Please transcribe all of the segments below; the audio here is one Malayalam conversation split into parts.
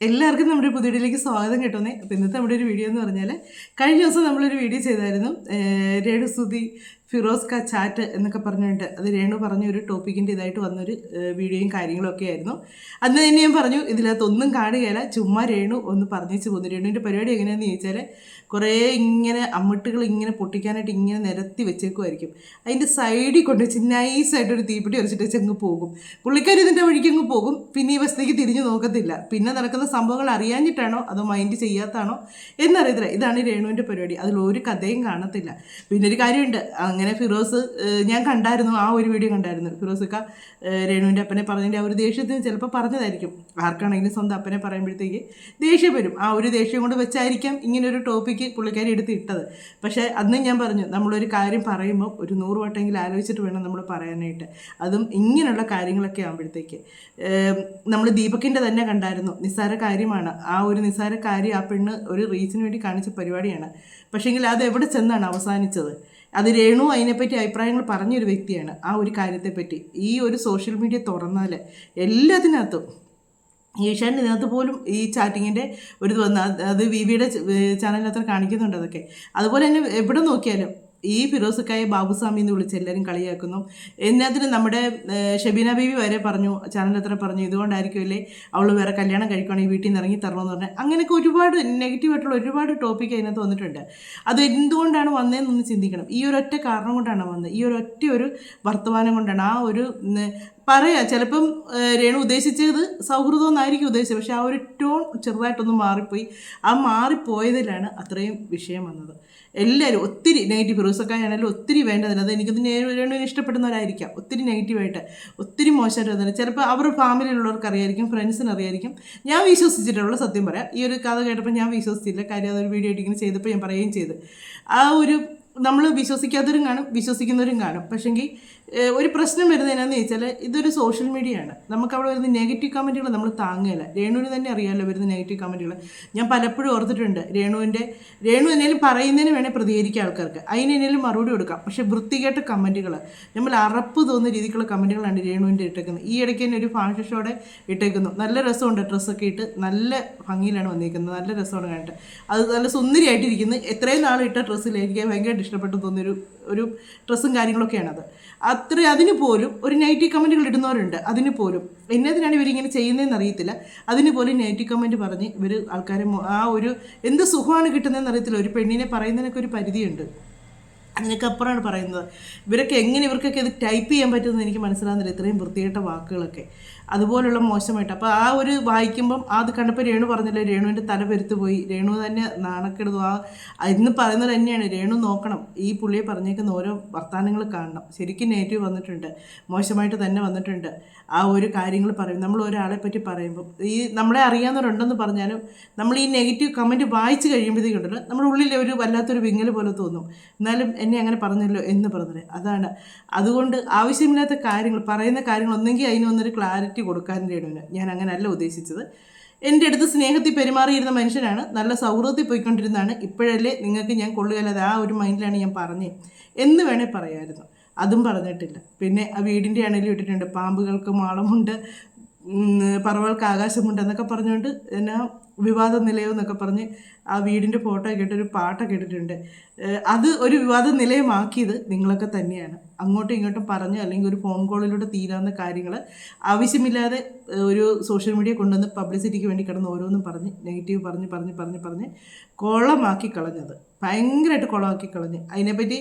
എല്ലാവർക്കും നമ്മുടെ പുതിയ വീഡിയോയിലേക്ക് സ്വാഗതം കിട്ടുന്നേ അപ്പോൾ ഇന്നത്തെ നമ്മുടെ ഒരു വീഡിയോ എന്ന് പറഞ്ഞാൽ കഴിഞ്ഞ ദിവസം നമ്മളൊരു വീഡിയോ ചെയ്തായിരുന്നു ഏഹ് രേണു സുധി ഫിറോസ് ക ചാറ്റ് എന്നൊക്കെ പറഞ്ഞുകൊണ്ട് അത് രേണു പറഞ്ഞ ഒരു ടോപ്പിക്കിന്റെ ഇതായിട്ട് വന്നൊരു വീഡിയോയും കാര്യങ്ങളൊക്കെ ആയിരുന്നു. അന്ന് തന്നെ ഞാൻ പറഞ്ഞു ഇതിനകത്തൊന്നും കാണുകയില്ല ചുമ്മാ രേണു ഒന്ന് പറഞ്ഞേച്ച് പോകുന്നു രേണുവിന്റെ പരിപാടി എങ്ങനെയാണെന്ന് ചോദിച്ചാൽ കുറേ ഇങ്ങനെ അമ്മിട്ടുകൾ ഇങ്ങനെ പൊട്ടിക്കാനായിട്ട് ഇങ്ങനെ നിരത്തി വെച്ചേക്കുമായിരിക്കും അതിന്റെ സൈഡിൽ കൊണ്ട് വെച്ച് നൈസായിട്ടൊരു തീപ്പിട്ടി വരച്ചിട്ട് വെച്ചങ്ങ് പോകും. പുള്ളിക്കാർ ഇതിന്റെ വഴിക്ക് അങ്ങ് പോകും. പിന്നെ ഈ വശത്തേക്ക് തിരിഞ്ഞു നോക്കത്തില്ല. പിന്നെ നടക്കുന്ന സംഭവങ്ങൾ അറിയാഞ്ഞിട്ടാണോ അതോ മൈൻഡ് ചെയ്യാത്താണോ എന്നറിയത്തില്ല. ഇതാണ് രേണുവിന്റെ പരിപാടി. അതിൽ ഒരു കഥയും കാണത്തില്ല. പിന്നെ ഒരു കാര്യമുണ്ട്. അങ്ങനെ ഫിറോസ് ഞാൻ കണ്ടായിരുന്നു ആ ഒരു വീഡിയോ കണ്ടായിരുന്നു. ഫിറോസൊക്കെ രേണുവിന്റെ അപ്പനെ പറഞ്ഞതിന്റെ ആ ഒരു ദേഷ്യത്തിന് ചിലപ്പോൾ പറഞ്ഞതായിരിക്കും. ആർക്കാണെങ്കിലും സ്വന്തം അപ്പനെ പറയുമ്പോഴത്തേക്ക് ദേഷ്യം വരും. ആ ഒരു ദേഷ്യം കൊണ്ട് വെച്ചായിരിക്കാം ഇങ്ങനെ ഒരു ടോപ്പിക്ക് പുള്ളിക്കാരി എടുത്ത് ഇട്ടത്. പക്ഷേ അന്ന് ഞാൻ പറഞ്ഞു നമ്മളൊരു കാര്യം പറയുമ്പോൾ ഒരു നൂറ് വട്ടമെങ്കിലും ആലോചിച്ചിട്ട് വേണം നമ്മൾ പറയാനായിട്ട്. അതും ഇങ്ങനെയുള്ള കാര്യങ്ങളൊക്കെ ആകുമ്പോഴത്തേക്ക് നമ്മൾ ദീപക്കിന്റെ തന്നെ കണ്ടായിരുന്നു നിസ്സാര കാര്യമാണ്. ആ ഒരു നിസ്സാര കാര്യം ആ പെണ്ണ് ഒരു റീച്ചിന് വേണ്ടി കാണിച്ച പരിപാടിയാണ്. പക്ഷേങ്കിൽ അത് എവിടെ ചെന്നാണ് അവസാനിച്ചത്? അത് രേണു അതിനെപ്പറ്റി അഭിപ്രായങ്ങൾ പറഞ്ഞൊരു വ്യക്തിയാണ്. ആ ഒരു കാര്യത്തെപ്പറ്റി. ഈ ഒരു സോഷ്യൽ മീഡിയ തുറന്നാൽ എല്ലാത്തിനകത്തും ഏഷ്യാന്റെ ഇതിനകത്ത് പോലും ഈ ചാറ്റിങ്ങിന്റെ ഒരു അത് വി വിയുടെ ചാനലിനകത്ത് കാണിക്കുന്നുണ്ട് അതൊക്കെ. അതുപോലെ തന്നെ എവിടെ നോക്കിയാലും ഈ ഫിറോസക്കായ ബാബുസ്വാമി എന്ന് വിളിച്ച് എല്ലാവരും കളിയാക്കുന്നു. എന്നതിന് നമ്മുടെ ഷബീന ബേബി വരെ പറഞ്ഞു ചാനലത്ര പറഞ്ഞു ഇതുകൊണ്ടായിരിക്കുമല്ലേ അവൾ വേറെ കല്യാണം കഴിക്കുകയാണെങ്കിൽ വീട്ടിൽ നിന്ന് ഇറങ്ങി തരണമെന്ന് പറഞ്ഞാൽ അങ്ങനെയൊക്കെ ഒരുപാട് നെഗറ്റീവായിട്ടുള്ള ഒരുപാട് ടോപ്പിക്ക് അതിനകത്ത് വന്നിട്ടുണ്ട്. അത് എന്തുകൊണ്ടാണ് വന്നതെന്നൊന്ന് ചിന്തിക്കണം. ഈ ഒരൊറ്റ കാരണം കൊണ്ടാണ് വന്നത്. ഈ ഒരൊറ്റ ഒരു വർത്തമാനം കൊണ്ടാണ് ആ ഒരു പറയാ ചിലപ്പം രേണു ഉദ്ദേശിച്ചത് സൗഹൃദം എന്നായിരിക്കും ഉദ്ദേശിച്ചത്. പക്ഷെ ആ ഒരു ടോൺ ചെറുതായിട്ടൊന്ന് മാറിപ്പോയി. ആ മാറിപ്പോയതിലാണ് അത്രയും വിഷയം വന്നത്. എല്ലാവരും ഒത്തിരി നെഗറ്റീവ് ഫിറോസക്കായാണെങ്കിലും ഒത്തിരി വേണ്ടതില്ല അത് എനിക്കത് രണ്ടുപേരും ഇഷ്ടപ്പെടുന്നവരായിരിക്കാം. ഒത്തിരി നെഗറ്റീവായിട്ട് ഒത്തിരി മോശമായിട്ട് തന്നെ ചിലപ്പോൾ അവർ ഫാമിലിയിലുള്ളവർക്ക് അറിയായിരിക്കും ഫ്രണ്ട്സിന് അറിയായിരിക്കും. ഞാൻ വിശ്വസിച്ചിട്ടുള്ള സത്യം പറയാം. ഈ ഒരു കഥ കേട്ടപ്പോൾ ഞാൻ വിശ്വസിച്ചില്ല. കാര്യം അതൊരു വീഡിയോ ഇട്ടിങ്ങനെ ചെയ്തപ്പോൾ ഞാൻ പറയുകയും ചെയ്ത്. ആ ഒരു നമ്മൾ വിശ്വസിക്കാത്തവരും കാണും വിശ്വസിക്കുന്നവരും കാണും. പക്ഷെങ്കിൽ ഒരു പ്രശ്നം വരുന്നത് എന്നാന്ന് ചോദിച്ചാൽ ഇതൊരു സോഷ്യൽ മീഡിയ ആണ്. നമുക്ക് അവിടെ വരുന്ന നെഗറ്റീവ് കമന്റുകൾ നമ്മൾ താങ്ങുകയില്ല രേണുവിന് തന്നെ അറിയാമല്ലോ വരുന്ന നെഗറ്റീവ് കമന്റുകൾ ഞാൻ പലപ്പോഴും ഓർത്തിട്ടുണ്ട് രേണുവിന്റെ രേണു എന്തെങ്കിലും പറയുന്നതിന് വേണേൽ പ്രതികരിക്കുക ആൾക്കാർക്ക്. അതിനെന്തെങ്കിലും മറുപടി കൊടുക്കാം. പക്ഷെ വൃത്തികെട്ട കമന്റുകൾ നമ്മൾ അറപ്പ് തോന്നുന്ന രീതിക്കുള്ള കമന്റുകളാണ് രേണുവിന്റെ ഇട്ടേക്കുന്നത്. ഈ ഇടയ്ക്ക് തന്നെ ഒരു ഫാഷൻ ഷോടെ ഇട്ടേക്കുന്നു. നല്ല രസമുണ്ട് ഡ്രസ്സൊക്കെ ഇട്ട് നല്ല ഭംഗിയിലാണ് വന്നിരിക്കുന്നത് നല്ല രസമാണ് കണ്ടിട്ട്. അത് നല്ല സുന്ദരിയായിട്ടിരിക്കുന്നു. എത്രയും നാൾ ഇട്ട ഭയങ്കരമായിട്ട് ഇഷ്ടപ്പെട്ടു തോന്നിയൊരു ഒരു ഡ്രസ്സും കാര്യങ്ങളൊക്കെയാണ് അത് അത്ര അതിന് പോലും ഒരു നെഗറ്റീവ് കമന്റുകൾ ഇടുന്നവരുണ്ട്. അതിന് പോലും. എന്നതിനാണ് ഇവരിങ്ങനെ ചെയ്യുന്നതെന്ന് അറിയത്തില്ല. അതിന് പോലും നെഗറ്റീവ് കമന്റ് പറഞ്ഞ് ഇവർ ആൾക്കാരെ ആ ഒരു എന്ത് സുഖമാണ് കിട്ടുന്നതെന്ന് അറിയത്തില്ല. ഒരു പെണ്ണിനെ പറയുന്നതിനൊക്കെ ഒരു പരിധിയുണ്ട്. അതിനൊക്കെ അപ്പുറമാണ് പറയുന്നത്. ഇവരൊക്കെ എങ്ങനെ ഇവർക്കൊക്കെ ഇത് ടൈപ്പ് ചെയ്യാൻ പറ്റുമെന്ന് എനിക്ക് മനസ്സിലാകുന്നില്ല. ഇത്രയും വൃത്തികെട്ട വാക്കുകളൊക്കെ. അതുപോലുള്ള മോശമായിട്ട്. അപ്പോൾ ആ ഒരു വായിക്കുമ്പം അത് കണ്ടപ്പോൾ രേണു പറഞ്ഞില്ല രേണുവിന്റെ തല പോയി രേണു തന്നെ നാണക്കെടുത്തു ആ ഇന്ന് പറയുന്നത് തന്നെയാണ് രേണു നോക്കണം. ഈ പുള്ളിയെ പറഞ്ഞേക്കുന്ന ഓരോ വർത്തമാനങ്ങൾ കാണണം. ശരിക്കും നെഗറ്റീവ് വന്നിട്ടുണ്ട് മോശമായിട്ട് തന്നെ വന്നിട്ടുണ്ട്. ആ ഒരു കാര്യങ്ങൾ പറയും നമ്മൾ ഒരാളെ പറ്റി പറയുമ്പോൾ ഈ നമ്മളെ അറിയാവുന്നവരുണ്ടെന്ന് പറഞ്ഞാലും നമ്മൾ ഈ നെഗറ്റീവ് കമന്റ് വായിച്ച് കഴിയുമ്പോഴത്തേക്കുണ്ടല്ലോ നമ്മുടെ ഉള്ളിൽ ഒരു വല്ലാത്തൊരു വിങ്ങൽ പോലെ തോന്നും. എന്നാലും എന്നെ അങ്ങനെ പറഞ്ഞല്ലോ എന്ന് പറഞ്ഞത്. അതാണ്. അതുകൊണ്ട് ആവശ്യമില്ലാത്ത കാര്യങ്ങൾ പറയുന്ന കാര്യങ്ങൾ ഒന്നെങ്കിൽ അതിന് വന്നൊരു ക്ലാരിറ്റി കൊടുക്കാൻ രേണുവിന് ഞാൻ അങ്ങനെയല്ല ഉദ്ദേശിച്ചത്. എന്റെ അടുത്ത് സ്നേഹത്തിൽ പെരുമാറിയിരുന്ന മനുഷ്യനാണ്. നല്ല സൗഹൃദത്തിൽ പോയിക്കൊണ്ടിരുന്നതാണ്. ഇപ്പോഴല്ലേ നിങ്ങൾക്ക് ഞാൻ കൊള്ളുകയല്ലാതെ ആ ഒരു മൈൻഡിലാണ് ഞാൻ പറഞ്ഞത് എന്ന് വേണേൽ പറയാമായിരുന്നു അതും പറഞ്ഞിട്ടില്ല. പിന്നെ ആ വീടിന്റെ ആണെങ്കിലും ഇട്ടിട്ടുണ്ട്. പാമ്പുകൾക്ക് മാളമുണ്ട് പറവകൾക്ക് ആകാശമുണ്ട് എന്നൊക്കെ പറഞ്ഞുകൊണ്ട് എന്നാ വിവാദ നിലയം എന്നൊക്കെ പറഞ്ഞ് ആ വീടിന്റെ ഫോട്ടോ കേട്ടൊരു പാട്ടൊക്കെ ഇട്ടിട്ടുണ്ട്. അത് ഒരു വിവാദ നിലയമാക്കിയത് നിങ്ങളൊക്കെ തന്നെയാണ്. അങ്ങോട്ടും ഇങ്ങോട്ടും പറഞ്ഞ് അല്ലെങ്കിൽ ഒരു ഫോൺ കോളിലൂടെ തീരാവുന്ന കാര്യങ്ങൾ ആവശ്യമില്ലാതെ ഒരു സോഷ്യൽ മീഡിയ കൊണ്ടുവന്ന് പബ്ലിസിറ്റിക്ക് വേണ്ടി കിടന്ന് ഓരോന്നും പറഞ്ഞ് നെഗറ്റീവ് പറഞ്ഞ് പറഞ്ഞ് പറഞ്ഞ് പറഞ്ഞ് കോളമാക്കി കളഞ്ഞത്. ഭയങ്കരമായിട്ട് കുളമാക്കി കളഞ്ഞ്. അതിനെപ്പറ്റി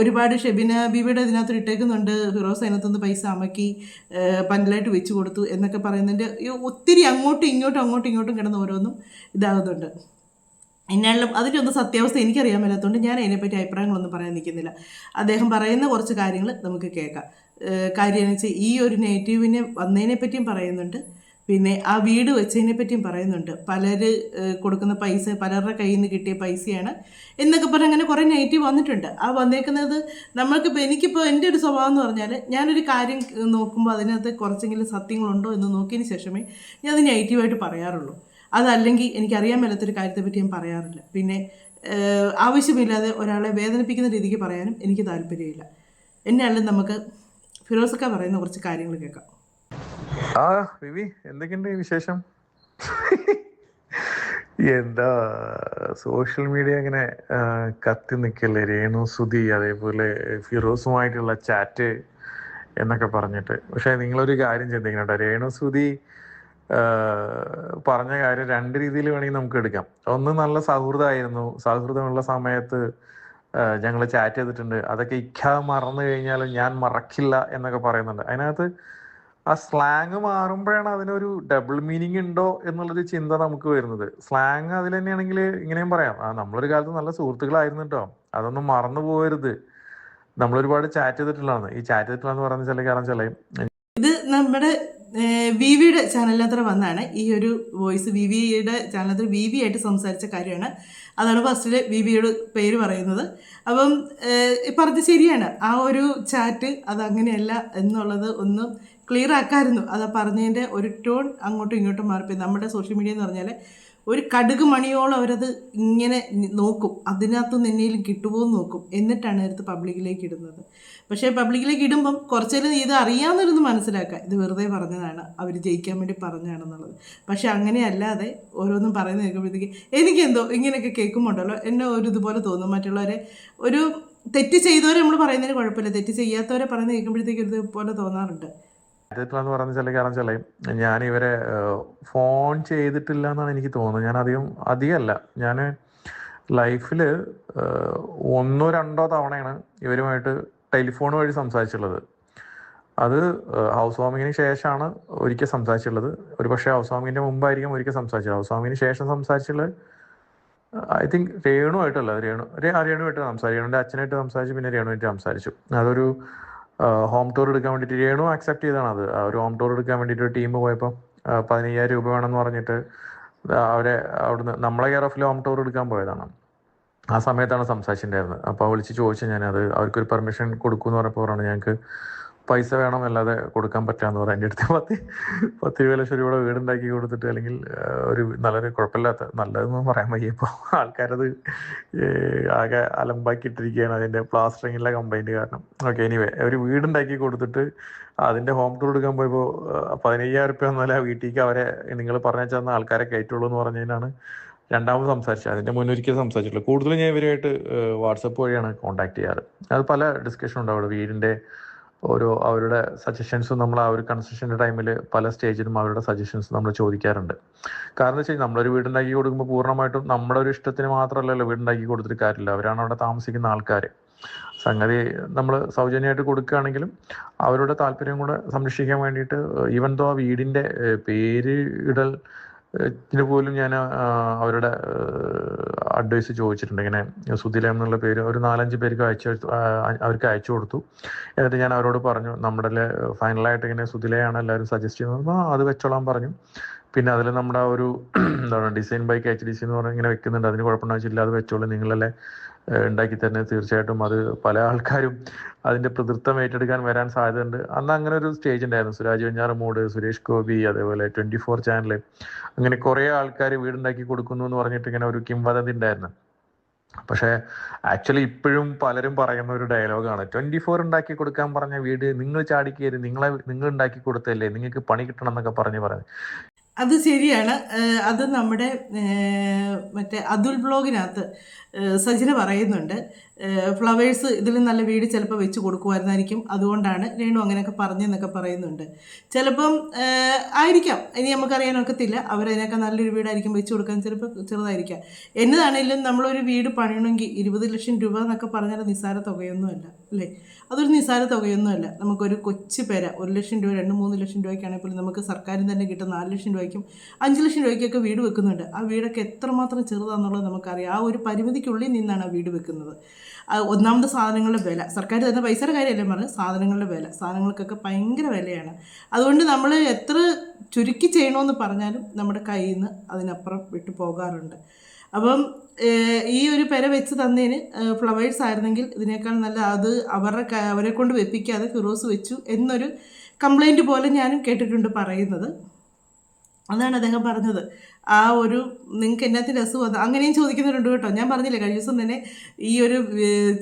ഒരുപാട് ഷെബിന ബീബിയുടെ ഇതിനകത്ത് ഇട്ടേക്കുന്നുണ്ട്. ഫിറോസ് അതിനകത്തുനിന്ന് പൈസ അമക്കി പന്നലായിട്ട് വെച്ച് കൊടുത്തു എന്നൊക്കെ പറയുന്നതിന്റെ ഒത്തിരി അങ്ങോട്ടും ഇങ്ങോട്ടും അങ്ങോട്ടും ഇങ്ങോട്ടും കിടന്ന് ഓരോന്നും ഇതാകുന്നുണ്ട്. എന്നാലും അതിന്റെ സത്യാവസ്ഥ എനിക്കറിയാൻ മേലാത്തതുകൊണ്ട് ഞാൻ അതിനെപ്പറ്റി അഭിപ്രായങ്ങളൊന്നും പറയാൻ നിൽക്കുന്നില്ല. അദ്ദേഹം പറയുന്ന കുറച്ച് കാര്യങ്ങൾ നമുക്ക് കേൾക്കാം. കാര്യം എന്ന് വെച്ചാൽ ഈ ഒരു നെഗറ്റീവിനെ വന്നതിനെ പറ്റിയും പറയുന്നുണ്ട്. പിന്നെ ആ വീട് വെച്ചതിനെ പറ്റിയും പറയുന്നുണ്ട്. പലര് കൊടുക്കുന്ന പൈസ പലരുടെ കയ്യിൽ നിന്ന് കിട്ടിയ പൈസയാണ് എന്നൊക്കെ പറഞ്ഞ് അങ്ങനെ കുറേ നെഗറ്റീവ് വന്നിട്ടുണ്ട്. ആ വന്നേക്കുന്നത് നമ്മൾക്കിപ്പോൾ എനിക്കിപ്പോൾ എന്റെ ഒരു സ്വഭാവം എന്ന് പറഞ്ഞാൽ ഞാനൊരു കാര്യം നോക്കുമ്പോൾ അതിനകത്ത് കുറച്ചെങ്കിലും സത്യങ്ങളുണ്ടോ എന്ന് നോക്കിയതിന് ശേഷമേ ഞാൻ അത് നെഗറ്റീവായിട്ട് പറയാറുള്ളൂ. അതല്ലെങ്കിൽ എനിക്കറിയാൻ മേലാത്തൊരു കാര്യത്തെപ്പറ്റി ഞാൻ പറയാറില്ല. പിന്നെ ആവശ്യമില്ലാതെ ഒരാളെ വേദനിപ്പിക്കുന്ന രീതിക്ക് പറയാനും എനിക്ക് താല്പര്യമില്ല. എന്നാലും നമുക്ക് ഫിറോസക്ക പറയുന്ന കുറച്ച് കാര്യങ്ങൾ കേൾക്കാം. ആ വിവി എന്തൊക്കെയുണ്ട് വിശേഷം? എന്താ സോഷ്യൽ മീഡിയ ഇങ്ങനെ കത്തി നിൽക്കല്ലേ രേണു സുധി അതേപോലെ ഫിറോസുമായിട്ടുള്ള ചാറ്റ് എന്നൊക്കെ പറഞ്ഞിട്ട്. പക്ഷെ നിങ്ങളൊരു കാര്യം ചിന്തിക്കണം കേട്ടോ. രേണു സുധി പറഞ്ഞ കാര്യം രണ്ട് രീതിയിൽ വേണമെങ്കിൽ നമുക്ക് എടുക്കാം. ഒന്ന് നല്ല സൗഹൃദമായിരുന്നു. സൗഹൃദമുള്ള സമയത്ത് ഞങ്ങൾ ചാറ്റ് ചെയ്തിട്ടുണ്ട്. അതൊക്കെ ഇക്കാതെ മറന്നു കഴിഞ്ഞാൽ ഞാൻ മറക്കില്ല എന്നൊക്കെ പറയുന്നുണ്ട്. അതിനകത്ത് ആ സ്ലാങ് മാറുമ്പോഴാണ് അതിനൊരു ഡബിൾ മീനിങ് ഉണ്ടോ എന്നുള്ളൊരു ചിന്ത നമുക്ക് വരുന്നത്. സ്ലാങ് അതിൽ തന്നെയാണെങ്കിൽ ഇങ്ങനെയും പറയാം. ആ നമ്മളൊരു കാലത്ത് നല്ല സുഹൃത്തുക്കളായിരുന്നു കേട്ടോ അതൊന്നും മറന്നു പോകരുത്. നമ്മൾ ഒരുപാട് ചാറ്റ് ചെയ്തിട്ടുള്ളതാണ്. ഈ ചാറ്റ് ചെയ്തിട്ടുള്ളതെന്ന് പറയുന്ന ചില കാരണം ചില ഇത് നമ്മുടെ വി വിയുടെ ചാനലിനത്ര വന്നാണ് ഈ ഒരു വോയിസ് വി വിയുടെ ചാനലിനത്ര വി വി ആയിട്ട് സംസാരിച്ച കാര്യമാണ്. അതാണ് ഫസ്റ്റിൽ വി വിയുടെ പേര് പറയുന്നത്. അപ്പം പറഞ്ഞത് ശരിയാണ്. ആ ഒരു ചാറ്റ് അത് അങ്ങനെയല്ല എന്നുള്ളത് ഒന്ന് ക്ലിയർ ആക്കാമായിരുന്നു അത് പറഞ്ഞതിന്റെ ഒരു ടോൺ അങ്ങോട്ടും ഇങ്ങോട്ടും മാറിപ്പോയി. നമ്മുടെ സോഷ്യൽ മീഡിയ എന്ന് പറഞ്ഞാൽ ഒരു കടുക് മണിയോളം അവരത് ഇങ്ങനെ നോക്കും. അതിനകത്ത് നിന്നേലും കിട്ടുമോ എന്ന് നോക്കും. എന്നിട്ടാണ് എടുത്ത് പബ്ലിക്കിലേക്ക് ഇടുന്നത്. പക്ഷേ പബ്ലിക്കിലേക്ക് ഇടുമ്പം കുറച്ചേരം ഇത് അറിയാവുന്നവരൊന്ന് മനസ്സിലാക്കുക. ഇത് വെറുതെ പറഞ്ഞതാണ്. അവർ ജയിക്കാൻ വേണ്ടി പറഞ്ഞതാണെന്നുള്ളത്. പക്ഷേ അങ്ങനെ അല്ലാതെ ഓരോന്നും പറയുന്നത് കേൾക്കുമ്പോഴത്തേക്ക് എനിക്കെന്തോ ഇങ്ങനെയൊക്കെ കേൾക്കുമ്പോണ്ടല്ലോ. എന്നെ ഒരു ഇതുപോലെ തോന്നും. മറ്റുള്ളവരെ ഒരു തെറ്റ് ചെയ്തവരെ നമ്മൾ പറയുന്നതിന് കുഴപ്പമില്ല. തെറ്റ് ചെയ്യാത്തവരെ പറയുന്നത് കേൾക്കുമ്പോഴത്തേക്ക് ഇതുപോലെ തോന്നാറുണ്ട്. എന്ന് പറയുന്ന ചില കാരണം ചില ഞാൻ ഇവരെ ഫോൺ ചെയ്തിട്ടില്ല എന്നാണ് എനിക്ക് തോന്നുന്നത്. ഞാൻ അധികം അധികമല്ല. ഞാൻ ലൈഫിൽ ഒന്നോ രണ്ടോ തവണയാണ് ഇവരുമായിട്ട് ടെലിഫോൺ വഴി സംസാരിച്ചുള്ളത് അത് ഹൗസ് വാമിങ്ങിന് ശേഷമാണ് ഒരിക്കൽ സംസാരിച്ചുള്ളത് ഒരു പക്ഷേ ഹൗസ് വാമിങ്ങിന്റെ മുമ്പായിരിക്കും ഒരിക്കൽ സംസാരിച്ചത്. ഹൗസ് വാമിങ്ങിന് ശേഷം സംസാരിച്ചുള്ളത് ഐ തിങ്ക് രേണുമായിട്ടല്ല രേണു രേണുമായിട്ട് സംസാരിച്ചു. രേണുവിന്റെ അച്ഛനായിട്ട് സംസാരിച്ചു പിന്നെ രേണുവായിട്ട് സംസാരിച്ചു. അതൊരു ഹോം ടൂർ എടുക്കാൻ വേണ്ടിയിട്ട് രേണു അക്സെപ്റ്റ് ചെയ്താണ് അത്. ഒരു ഹോം ടൂർ എടുക്കാൻ വേണ്ടിയിട്ട് ഒരു ടീം പോയപ്പോൾ പതിനയ്യായിരം രൂപ വേണമെന്ന് പറഞ്ഞിട്ട് അവരെ അവിടുന്ന് നമ്മളെ കെയർ ഓഫിൽ ഹോം ടൂർ എടുക്കാൻ പോയതാണ്. ആ സമയത്താണ് സംസാരിച്ചിട്ടുണ്ടായിരുന്നത്. അപ്പോൾ വിളിച്ച് ചോദിച്ചു ഞാനത് അവർക്കൊരു പെർമിഷൻ കൊടുക്കുമെന്ന് പറഞ്ഞപ്പോൾ പറഞ്ഞു ഞങ്ങൾക്ക് പൈസ വേണം അല്ലാതെ കൊടുക്കാൻ പറ്റാന്ന് പറയാം. എന്റെ അടുത്ത് പത്ത് പത്ത് ഇരുപത് ലക്ഷം രൂപയുടെ വീടുണ്ടാക്കി കൊടുത്തിട്ട് അല്ലെങ്കിൽ ഒരു നല്ലൊരു കുഴപ്പമില്ലാത്ത നല്ലതെന്ന് പറയാൻ വയ്യ. ഇപ്പോൾ ആൾക്കാരത് ആകെ അലമ്പാക്കിയിട്ടിരിക്കുകയാണ് അതിന്റെ പ്ലാസ്റ്ററിങ്ങിലെ കംപ്ലൈന്റ് കാരണം. ഓക്കെ എനിവേ ഒരു വീടുണ്ടാക്കി കൊടുത്തിട്ട് അതിന്റെ ഹോം ടൂർ എടുക്കാൻ പോയപ്പോൾ പതിനയ്യായിരം റുപ്യ എന്നാലേ ആ വീട്ടിലേക്ക് അവരെ നിങ്ങൾ പറഞ്ഞു തന്ന ആൾക്കാരെ കയറ്റുള്ളൂ എന്ന് പറഞ്ഞതിനാണ് രണ്ടാമത് സംസാരിച്ചത്. അതിന്റെ മുന്നൊരിക്കൽ സംസാരിച്ചിട്ടുള്ളൂ. കൂടുതലും ഞാൻ ഇവരുമായിട്ട് വാട്സപ്പ് വഴിയാണ് കോൺടാക്ട് ചെയ്യാറ്. അത് പല ഡിസ്കഷൻ ഉണ്ട് വീടിന്റെ ഓരോ അവരുടെ സജഷൻസും നമ്മൾ ആ ഒരു കൺസ്ട്രക്ഷന്റെ ടൈമിൽ പല സ്റ്റേജിലും അവരുടെ സജഷൻസ് നമ്മൾ ചോദിക്കാറുണ്ട്. കാരണം വെച്ചാൽ നമ്മളൊരു വീടുണ്ടാക്കി കൊടുക്കുമ്പോൾ പൂർണമായിട്ടും നമ്മുടെ ഒരു ഇഷ്ടത്തിന് മാത്രമല്ലല്ലോ വീടുണ്ടാക്കി കൊടുത്തിട്ട് കാര്യമില്ല. അവരാണ് അവിടെ താമസിക്കുന്ന ആൾക്കാർ സംഗതി നമ്മൾ സൗജന്യമായിട്ട് കൊടുക്കുകയാണെങ്കിലും അവരുടെ താല്പര്യം കൂടെ സംരക്ഷിക്കാൻ വേണ്ടിയിട്ട് ഈവൻ ദോ ആ വീടിന്റെ പേര് ഇടൽ ത്തിന് പോലും ഞാൻ അവരുടെ അഡ്വൈസ് ചോദിച്ചിട്ടുണ്ട്. ഇങ്ങനെ സുധില എന്നുള്ള പേര് ഒരു നാലഞ്ച് പേർക്ക് അയച്ചു അവർക്ക് അയച്ചു കൊടുത്തു. എന്നിട്ട് ഞാൻ അവരോട് പറഞ്ഞു നമ്മുടെ ഫൈനലായിട്ട് ഇങ്ങനെ സുധിലയാണ് എല്ലാവരും സജസ്റ്റ് ചെയ്യുന്നത്. അത് വെച്ചോളാൻ പറഞ്ഞു. പിന്നെ അതിൽ നമ്മുടെ ഒരു എന്താണ് design bike H D C എന്ന് പറഞ്ഞാൽ ഇങ്ങനെ വെക്കുന്നുണ്ട്. അതിന് കുഴപ്പമുണ്ടാവില്ല അത് വെച്ചോളൂ. നിങ്ങളല്ലേ ഉണ്ടാക്കി തന്നെ തീർച്ചയായിട്ടും അത് പല ആൾക്കാരും അതിന്റെ പ്രതിർത്ഥം ഏറ്റെടുക്കാൻ വരാൻ സാധ്യതയുണ്ട്. അന്ന് അങ്ങനെ ഒരു സ്റ്റേജ് ഉണ്ടായിരുന്നു. സുരാജ് വെഞ്ഞാറമൂട് സുരേഷ് ഗോപി അതേപോലെ ട്വന്റി ഫോർ ചാനൽ അങ്ങനെ കുറെ ആൾക്കാർ വീടുണ്ടാക്കി കൊടുക്കുന്നു എന്ന് പറഞ്ഞിട്ട് ഇങ്ങനെ ഒരു കിംവദന്തി ഉണ്ടായിരുന്നു. പക്ഷേ ആക്ച്വലി ഇപ്പോഴും പലരും പറയുന്ന ഒരു ഡയലോഗാണ് ട്വന്റി ഫോർ ഉണ്ടാക്കി കൊടുക്കാൻ പറഞ്ഞ വീട് നിങ്ങൾ ചാടിക്കയറി നിങ്ങളെ നിങ്ങൾ ഉണ്ടാക്കി കൊടുത്തല്ലേ നിങ്ങൾക്ക് പണി കിട്ടണം എന്നൊക്കെ പറഞ്ഞ് പറഞ്ഞു അത് ശരിയാണ്. അത് നമ്മുടെ മറ്റേ അതുൽ ബ്ലോഗിനകത്ത് സജിന പറയുന്നുണ്ട്. ഫ്ലവേഴ്സ് ഇതിൽ നല്ല വീട് ചിലപ്പോൾ വെച്ച് കൊടുക്കുമായിരുന്നായിരിക്കും. അതുകൊണ്ടാണ് രേണു അങ്ങനെയൊക്കെ പറഞ്ഞെന്നൊക്കെ പറയുന്നുണ്ട്. ചിലപ്പം ആയിരിക്കാം. ഇനി നമുക്കറിയാൻ ഒക്കത്തില്ല. അവരതിനൊക്കെ നല്ലൊരു വീടായിരിക്കും വെച്ച് കൊടുക്കാൻ ചിലപ്പോൾ ചെറുതായിരിക്കാം. എന്നതാണെങ്കിലും നമ്മളൊരു വീട് പണിയണമെങ്കിൽ ഇരുപത് ലക്ഷം രൂപ എന്നൊക്കെ പറഞ്ഞാൽ നിസ്സാര തുകയൊന്നുമല്ല അല്ലേ? അതൊരു നിസ്സാര തുകയൊന്നുമല്ല. നമുക്കൊരു കൊച്ചു പേര ഒരു ലക്ഷം രൂപ രണ്ട് മൂന്ന് ലക്ഷം രൂപയ്ക്കാണെങ്കിൽ പോലും നമുക്ക് സർക്കാരിൽ തന്നെ കിട്ടും നാല് ലക്ഷം രൂപയ്ക്കും അഞ്ച് ലക്ഷം രൂപയ്ക്കൊക്കെ വീട് വെക്കുന്നുണ്ട്. ആ വീടൊക്കെ എത്രമാത്രം ചെറുതാണെന്നുള്ളത് നമുക്കറിയാം. ആ ഒരു പരിമിതിക്കുള്ളിൽ നിന്നാണ് ആ വീട് വെക്കുന്നത്. ഒന്നാമത് സാധനങ്ങളുടെ വില. സർക്കാർ തരുന്ന പൈസയുടെ കാര്യമല്ലേ പറഞ്ഞത് സാധനങ്ങളുടെ വില. സാധനങ്ങൾക്കൊക്കെ ഭയങ്കര വിലയാണ്. അതുകൊണ്ട് നമ്മൾ എത്ര ചുരുക്കി ചെയ്യണമെന്ന് പറഞ്ഞാലും നമ്മുടെ കയ്യിൽ നിന്ന് അതിനപ്പുറം വിട്ടു പോകാറുണ്ട്. അപ്പം ഈ ഒരു പെര വെച്ച് തന്നതിന് ഫ്ലവേഴ്സ് ആയിരുന്നെങ്കിൽ ഇതിനേക്കാൾ നല്ല അത് അവരുടെ അവരെ കൊണ്ട് വെപ്പിക്കാതെ ഫിറോസ് വെച്ചു എന്നൊരു കംപ്ലൈന്റ് പോലെ ഞാനും കേട്ടിട്ടുണ്ട് പറയുന്നത്. അതാണ് അദ്ദേഹം പറഞ്ഞത്. ആ ഒരു നിങ്ങൾക്ക് എന്നാത്തിന് രസം വന്നു അങ്ങനെയും ചോദിക്കുന്നവരുണ്ട് കേട്ടോ. ഞാൻ പറഞ്ഞില്ല കഴിഞ്ഞ ദിവസം തന്നെ ഈ ഒരു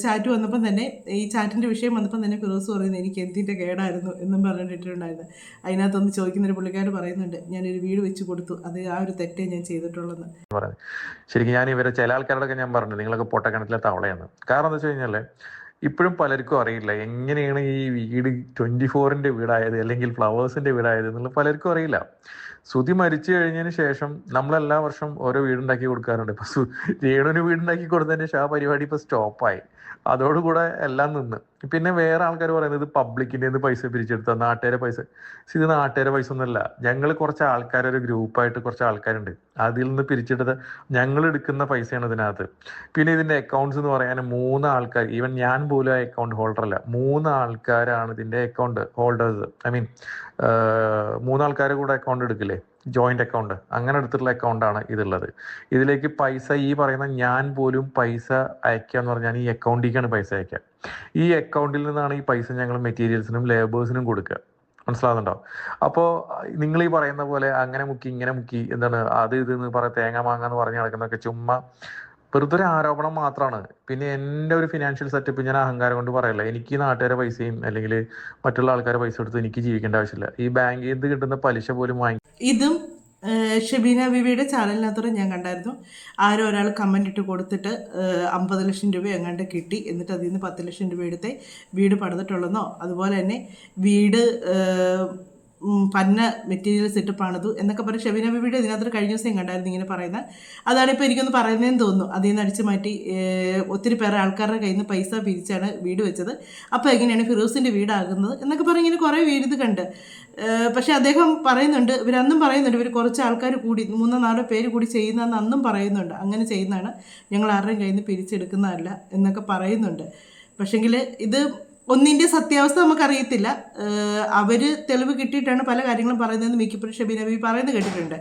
ചാറ്റ് വന്നപ്പം തന്നെ ഈ ചാറ്റിന്റെ വിഷയം വന്നപ്പം തന്നെ ഫിറോസ് പറയുന്നത് എനിക്ക് എന്തിന്റെ കേടായിരുന്നു എന്നും പറഞ്ഞിട്ടുണ്ടായിരുന്നു അതിനകത്തൊന്ന് ചോദിക്കുന്നൊരു പുള്ളിക്കാർ പറയുന്നുണ്ട് ഞാനൊരു വീട് വെച്ച് കൊടുത്തു. അത് ആ ഒരു തെറ്റേ ഞാൻ ചെയ്തിട്ടുള്ളതെന്ന് പറഞ്ഞു ശരിക്കും ഞാൻ ഇവരെ ചില ആൾക്കാരോടൊക്കെ ഞാൻ പറഞ്ഞു നിങ്ങളൊക്കെ പൊട്ടക്കിണറ്റിലെ തവളയാണ് കാരണം എന്താ വെച്ച് ഇപ്പോഴും പലർക്കും അറിയില്ല എങ്ങനെയാണ് ഈ വീട് ട്വന്റി ഫോറിന്റെ വീടായത് അല്ലെങ്കിൽ ഫ്ലവേഴ്സിന്റെ വീടായത് എന്നുള്ളത് പലർക്കും അറിയില്ല. സുധി മരിച്ചു കഴിഞ്ഞതിന് ശേഷം നമ്മൾ എല്ലാ വർഷം ഓരോ വീടുണ്ടാക്കി കൊടുക്കാറുണ്ട്. ഇപ്പൊ രേണുവിന് വീടുണ്ടാക്കി കൊടുത്തതിന് ശേഷം ആ പരിപാടി ഇപ്പൊ സ്റ്റോപ്പായി. അതോടുകൂടെ എല്ലാം നിന്ന്. പിന്നെ വേറെ ആൾക്കാർ പറയുന്നത് നിന്ന് പൈസ പിരിച്ചെടുത്ത നാട്ടുകാരെ പൈസ. ഇത് നാട്ടുകാരെ പൈസ ഒന്നുമല്ല. ഞങ്ങൾ കുറച്ച് ആൾക്കാർ ഒരു ഗ്രൂപ്പായിട്ട് കുറച്ച് ആൾക്കാരുണ്ട്. അതിൽ നിന്ന് പിരിച്ചെടുത്ത ഞങ്ങൾ എടുക്കുന്ന പൈസയാണ് ഇതിനകത്ത്. പിന്നെ ഇതിന്റെ അക്കൗണ്ട്സ് എന്ന് പറയാൻ മൂന്ന് ആൾക്കാർ ഈവൻ ഞാൻ പോലും ആ അക്കൗണ്ട് ഹോൾഡർ അല്ല. മൂന്ന് ആൾക്കാരാണ് ഇതിന്റെ അക്കൗണ്ട് ഹോൾഡേഴ്സ് ഐ മീൻ മൂന്നാൾക്കാർ കൂടെ അക്കൗണ്ട് എടുക്കില്ലേ? ജോയിന്റ് അക്കൗണ്ട് അങ്ങനെ എടുത്തിട്ടുള്ള അക്കൗണ്ടാണ് ഇതുള്ളത്. ഇതിലേക്ക് പൈസ ഈ പറയുന്ന ഞാൻ പോലും പൈസ അയക്കുക എന്ന് പറഞ്ഞാൽ ഈ അക്കൗണ്ടിലേക്കാണ് പൈസ അയക്കുക ഈ അക്കൗണ്ടിൽ നിന്നാണ് ഈ പൈസ ഞങ്ങൾ മെറ്റീരിയൽസിനും ലേബേഴ്സിനും കൊടുക്കുക. മനസ്സിലാകുന്നുണ്ടോ അപ്പോൾ നിങ്ങൾ ഈ പറയുന്ന പോലെ അങ്ങനെ മുക്കി ഇങ്ങനെ മുക്കി എന്താണ് അത് ഇത് എന്ന് പറയാം തേങ്ങ മാങ്ങ എന്ന് പറഞ്ഞ് നടക്കുന്നതൊക്കെ ചുമ്മാ വെറുതെ ഒരു ആരോപണം മാത്രമാണ് പിന്നെ എന്റെ ഒരു ഫിനാൻഷ്യൽ സെറ്റപ്പ് ഞാൻ അഹങ്കാരം കൊണ്ട് പറയല്ല. എനിക്ക് നാട്ടുകാരെ പൈസയും അല്ലെങ്കിൽ മറ്റുള്ള ആൾക്കാരെ പൈസ കൊടുത്ത് എനിക്ക് ജീവിക്കേണ്ട ആവശ്യമില്ല. ഈ ബാങ്കിൽ നിന്ന് കിട്ടുന്ന പലിശ പോലും വാങ്ങി ഇതും ഷെബീന ബിബിയുടെ ചാനലിനകത്തോടെ ഞാൻ കണ്ടായിരുന്നു. ആരോ ഒരാൾ കമന്റ് ഇട്ട് കൊടുത്തിട്ട് അമ്പത് ലക്ഷം രൂപ എങ്ങാണ്ട് കിട്ടി. എന്നിട്ട് അതിൽ നിന്ന് പത്ത് ലക്ഷം രൂപ എടുത്ത് വീട് പണിതിട്ടുള്ളെന്നോ അതുപോലെ തന്നെ വീട് പന്ന മെറ്റീരിയൽസ് ഇട്ട് പണിതു എന്നൊക്കെ പറഞ്ഞ് ഷബീന ബിബിയുടെ ഇതിനകത്ത് കഴിഞ്ഞ ദിവസം കണ്ടായിരുന്നു ഇങ്ങനെ പറയുന്നത്. അതാണ് ഇപ്പോൾ എനിക്കൊന്ന് പറയുന്നതെന്ന് തോന്നുന്നു. അതിൽ നിന്ന് അടിച്ചു മാറ്റി ഒത്തിരി പേരെ ആൾക്കാരുടെ കയ്യിൽ നിന്ന് പൈസ പിരിച്ചാണ് വീട് വെച്ചത്. അപ്പോൾ എങ്ങനെയാണ് ഫിറോസിന്റെ വീടാകുന്നത് എന്നൊക്കെ പറഞ്ഞ് ഇങ്ങനെ കുറേ വീട് കണ്ട്. പക്ഷെ അദ്ദേഹം പറയുന്നുണ്ട് ഇവരന്നും പറയുന്നുണ്ട് ഇവർ കുറച്ച് ആൾക്കാർ കൂടി മൂന്നോ നാലോ പേര് കൂടി ചെയ്യുന്നതെന്ന് അന്നും പറയുന്നുണ്ട്. അങ്ങനെ ചെയ്യുന്നതാണ് ഞങ്ങൾ ആരുടെയും കയ്യിൽ നിന്ന് പിരിച്ചെടുക്കുന്നതല്ല എന്നൊക്കെ പറയുന്നുണ്ട്. പക്ഷെങ്കിൽ ഇത് ഒന്നിന്റെ സത്യാവസ്ഥ നമുക്കറിയത്തില്ല. അവർ തെളിവ് കിട്ടിയിട്ടാണ് പല കാര്യങ്ങളും പറയുന്നതെന്ന് മിക്കപ്പോഴും ഷബീൻ നബി പറയുന്നത് കേട്ടിട്ടുണ്ട്.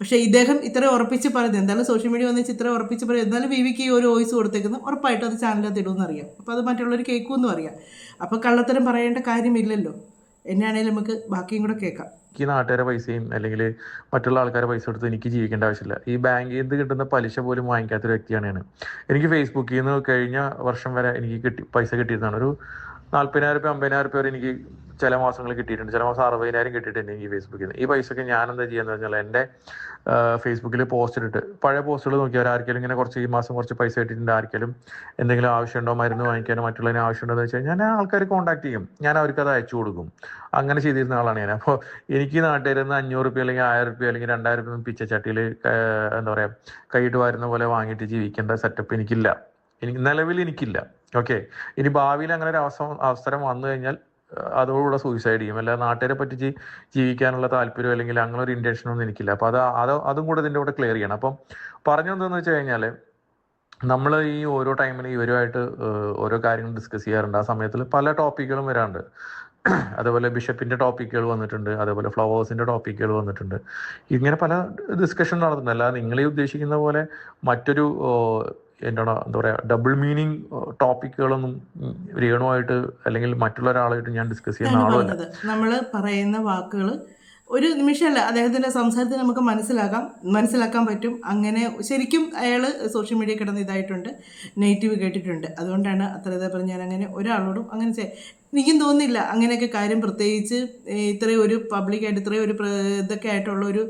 പക്ഷേ ഇദ്ദേഹം ഇത്ര ഉറപ്പിച്ച് പറയുന്നത് എന്തായാലും സോഷ്യൽ മീഡിയ വന്നിച്ച് ഇത്ര ഉറപ്പിച്ച് പറയും എന്തായാലും വിവിക്ക് ഒരു വോയിസ് കൊടുത്തേക്കുന്നത് ഉറപ്പായിട്ടും അത് ചാനലിനകത്ത് ഇടുമെന്ന് അറിയാം. അപ്പോൾ അത് മറ്റുള്ളവർ കേൾക്കുമെന്നും അറിയാം. അപ്പോൾ കള്ളത്തരം പറയേണ്ട കാര്യമില്ലല്ലോ. എന്നാണെങ്കിലും നമുക്ക് ബാക്കിയും കൂടെ കേൾക്കാം. എനിക്ക് നാട്ടുകാരെ പൈസയും അല്ലെങ്കിൽ മറ്റുള്ള ആൾക്കാരെ പൈസ കൊടുത്ത് എനിക്ക് ജീവിക്കേണ്ട ആവശ്യമില്ല. ഈ ബാങ്കിൽ നിന്ന് കിട്ടുന്ന പലിശ പോലും വാങ്ങിക്കാത്തൊരു വ്യക്തിയാണ് ഞാൻ. എനിക്ക് ഫേസ്ബുക്കിൽ നിന്ന് കഴിഞ്ഞ വർഷം വരെ എനിക്ക് കിട്ടി പൈസ കിട്ടിയിരുന്നതാണ്. ഒരു നാല്പതിനായിരം രൂപ അമ്പതിനായിരം രൂപ വരെ എനിക്ക് ചില മാസങ്ങൾ കിട്ടിയിട്ടുണ്ട്. ചില മാസം അറുപതിനായിരം കിട്ടിയിട്ടുണ്ട് എനിക്ക് ഫേസ്ബുക്കിൽ നിന്ന് ഈ പൈസക്ക് ഞാൻ എന്താ ചെയ്യുന്നത് വെച്ചാൽ എന്റെ ഫേസ്ബുക്കിൽ പോസ്റ്റ് ഇട്ട് പഴയ പോസ്റ്റുകൾ നോക്കിയാൽ ആർക്കെങ്കിലും ഇങ്ങനെ കുറച്ച് ഈ മാസം കുറച്ച് പൈസ കിട്ടിയിട്ടുണ്ട് ആർക്കെങ്കിലും എന്തെങ്കിലും ആവശ്യമുണ്ടോ മരുന്ന് വാങ്ങിക്കാനോ മറ്റുള്ളതിന് ആവശ്യമുണ്ടോ എന്ന് വെച്ചാൽ ഞാൻ ആൾക്കാർ കോൺടാക്ട് ചെയ്യും. ഞാൻ അവർക്ക് അത് അയച്ചു കൊടുക്കും. അങ്ങനെ ചെയ്തിരുന്ന ആളാണ് ഞാൻ. അപ്പോൾ എനിക്ക് നാട്ടിൽ നിന്ന് അഞ്ഞൂറ് റുപ്യ അല്ലെങ്കിൽ ആയിരം റുപ്യ അല്ലെങ്കിൽ രണ്ടായിരം റുപ്യ പിച്ചച്ചട്ടിയിൽ എന്താ പറയുക കൈയിട്ട് വരുന്ന പോലെ വാങ്ങിയിട്ട് ജീവിക്കേണ്ട സെറ്റപ്പ് എനിക്കില്ല. എനിക്ക് നിലവിൽ എനിക്കില്ല. ഓക്കെ. ഇനി ഭാവിയിൽ അങ്ങനെ ഒരു അവസരം അവസരം വന്നു കഴിഞ്ഞാൽ അതോടുകൂടെ സൂയിസൈഡ് ചെയ്യും. അല്ലാതെ നാട്ടുകാരെ പറ്റിച്ച് ജീവിക്കാനുള്ള താല്പര്യം അല്ലെങ്കിൽ അങ്ങനെ ഒരു ഇന്റൻഷൻ ഒന്നും എനിക്കില്ല. അപ്പൊ അത് അത് അതും കൂടെ ഇതിന്റെ കൂടെ ക്ലിയർ ചെയ്യണം. അപ്പം പറഞ്ഞു എന്താന്ന് വെച്ച് കഴിഞ്ഞാൽ നമ്മൾ ഈ ഓരോ ടൈമിൽ ഇവരുമായിട്ട് ഓരോ കാര്യങ്ങൾ ഡിസ്കസ് ചെയ്യാറുണ്ട്. ആ സമയത്തിൽ പല ടോപ്പിക്കുകളും വരാറുണ്ട്. അതേപോലെ ബിഷപ്പിന്റെ ടോപ്പിക്കുകൾ വന്നിട്ടുണ്ട്. അതേപോലെ ഫ്ലവേഴ്സിന്റെ ടോപ്പിക്കുകൾ വന്നിട്ടുണ്ട്. ഇങ്ങനെ പല ഡിസ്കഷൻ നടത്തുന്നുണ്ട്. അല്ലാതെ നിങ്ങൾ ഈ ഉദ്ദേശിക്കുന്ന പോലെ മറ്റൊരു എന്താണ് എന്താ പറയുക ഡബിൾ മീനിങ് ടോപ്പിക്കുകളൊന്നും രേണുവായിട്ട് അല്ലെങ്കിൽ മറ്റുള്ള ഒരാളായിട്ട് ഞാൻ ഡിസ്കസ് ചെയ്യുന്ന ആളുകൾ ആളുമല്ല നമ്മൾ പറയുന്ന വാക്കുകൾ ഒരു നിമിഷമല്ല അദ്ദേഹത്തിന്റെ സംസാരത്തിൽ നമുക്ക് മനസ്സിലാക്കാം മനസ്സിലാക്കാൻ പറ്റും. അങ്ങനെ ശരിക്കും അയാൾ സോഷ്യൽ മീഡിയ കിടന്ന് ഇതായിട്ടുണ്ട് നെഗറ്റീവ് കേട്ടിട്ടുണ്ട്. അതുകൊണ്ടാണ് അത്ര ഇതേപോലെ പറഞ്ഞ് ഞാൻ അങ്ങനെ ഒരാളോടും അങ്ങനെ എനിക്കും തോന്നുന്നില്ല. അങ്ങനെയൊക്കെ കാര്യം പ്രത്യേകിച്ച് ഇത്രയും ഒരു പബ്ലിക്കായിട്ട് ഇത്രയും ഒരു ഇതൊക്കെ ആയിട്ടുള്ള ഒരു